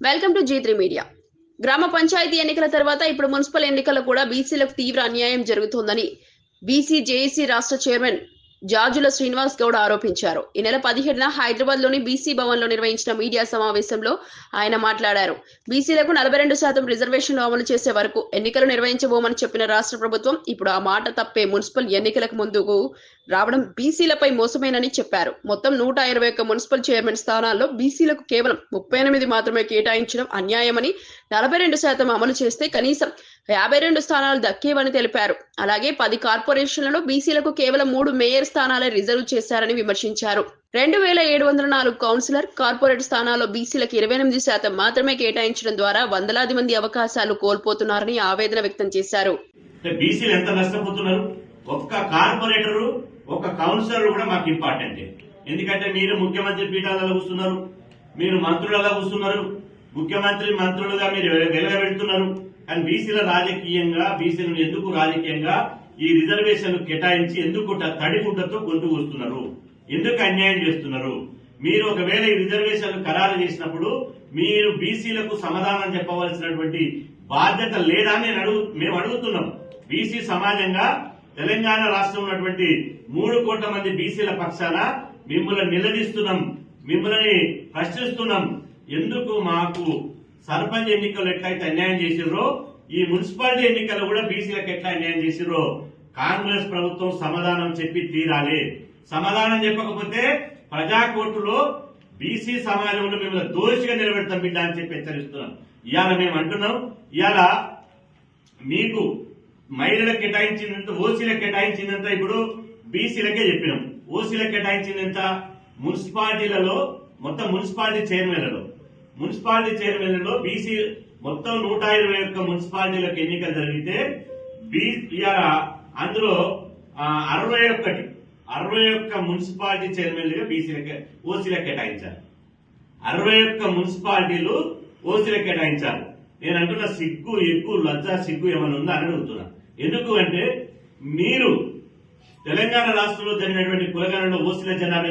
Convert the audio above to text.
Welcome to G three media గ్రామ పంచాయతీ ఎన్నికల తర్వాత ఇప్పుడు మున్సిపల్ ఎన్నికల్లో కూడా బీసీలకు తీవ్ర అన్యాయం జరుగుతోందని బీసీ జేఏసీ రాష్ట్ర చైర్మన్ జార్జుల శ్రీనివాస్ గౌడ్ ఆరోపించారు. ఈ నెల పదిహేడున హైదరాబాద్లోని బీసీ భవన్లో నిర్వహించిన మీడియా సమావేశంలో ఆయన మాట్లాడారు. బీసీలకు నలభై రెండు శాతం రిజర్వేషన్లు అమలు చేసే వరకు ఎన్నికలు నిర్వహించబోమని చెప్పిన రాష్ట్ర ప్రభుత్వం ఇప్పుడు ఆ మాట తప్పే మున్సిపల్ ఎన్నికలకు ముందుకు రావడం బీసీలపై మోసమేనని చెప్పారు. మొత్తం నూట ఇరవై ఒక్క మున్సిపల్ చైర్మన్ స్థానాల్లో బీసీలకు కేవలం ముప్పై ఎనిమిది మాత్రమే కేటాయించడం అన్యాయమని నలభై రెండు శాతం అమలు చేస్తే కనీసం యాభై రెండు స్థానాలు దక్కేవని తెలిపారు. అలాగే పది కార్పొరేషన్లలో బీసీలకు కేవలం మూడు మేయర్ స్థానాలే రిజర్వ్ చేశారని విమర్శించారు. రెండు వేల ఏడు వందల నాలుగు కౌన్సిలర్ కార్పొరేట్ స్థానాల్లో బీసీలకు ఇరవై ఎనిమిది శాతం మాత్రమే కేటాయించడం ద్వారా వందలాది మంది అవకాశాలు కోల్పోతున్నారని ఆవేదన వ్యక్తం చేశారు. బీసీలు ఎంత నష్టపోతున్నారు? ఒక్క కార్పొరేటర్ ఒక కౌన్సిలర్ కూడా మాకు ఇంపార్టెంట్. ఎందుకంటే మీరు ముఖ్యమంత్రి పీఠాలలో కూర్చున్నారు మీరు మంత్రులలో కూర్చున్నారు ముఖ్యమంత్రి మంత్రులుగా మీరు వెలగబెడుతున్నారు అండ్ బీసీల రాజకీయంగా బీసీలను ఎందుకు రాజకీయంగా ఈ రిజర్వేషన్లు కేటాయించి ఎందుకు తడిగుడ్డతో గొంతు కూస్తున్నారు ఎందుకు అన్యాయం చేస్తున్నారు? మీరు ఒకవేళ ఈ రిజర్వేషన్లు ఖరారు చేసినప్పుడు మీరు బీసీలకు సమాధానం చెప్పవలసినటువంటి బాధ్యత లేదా అని నేను అడుగు మేము అడుగుతున్నాం. బీసీ సమాజంగా తెలంగాణ రాష్ట్రం ఉన్నటువంటి మూడు కోట్ల మంది బీసీల పక్షాన మిమ్మల్ని నిలదీస్తున్నాం. మిమ్మల్ని ప్రశ్నిస్తున్నాం. ఎందుకు మాకు సర్పంచ్ ఎన్నికలు ఎట్లయితే అన్యాయం చేసిర్రో ఈ మున్సిపాలిటీ ఎన్నికలు కూడా బీసీలకు ఎట్లా అన్యాయం చేసిర్రో కాంగ్రెస్ ప్రభుత్వం సమాధానం చెప్పి తీరాలి. సమాధానం చెప్పకపోతే ప్రజా కోర్టులో బీసీ సమాజంలో మిమ్మల్ని దోషిగా నిలబెడతాం బిడ్డ అని చెప్పి హెచ్చరిస్తున్నాం. ఇవాళ మేము అంటున్నాం. ఇవాళ మీకు మహిళలకు కేటాయించినంత ఓసీలకు కేటాయించినంత ఇప్పుడు బీసీలకే చెప్పినాం. ఓసీలకు కేటాయించినంత మున్సిపాలిటీలలో మొత్తం మున్సిపాలిటీ చైర్మన్లలో మున్సిపాలిటీ చైర్మన్లలో బీసీ మొత్తం నూట ఇరవై ఒక్క మున్సిపాలిటీలకు ఎన్నికలు జరిగితే అందులో అరవై ఒక్కటి అరవై ఒక్క మున్సిపాలిటీ చైర్మన్లుగా బీసీలకు ఓసీలకు కేటాయించారు. అరవై ఒక్క మున్సిపాలిటీలు ఓసీలకు కేటాయించారు. నేను అంటున్న సిగ్గు ఎక్కువ లజ్జ సిగ్గు ఏమైనా ఉందా అని అడుగుతున్నా. ఎందుకు అంటే మీరు తెలంగాణ రాష్ట్రంలో జరిగినటువంటి కులగణలో ఓసీల జనాభా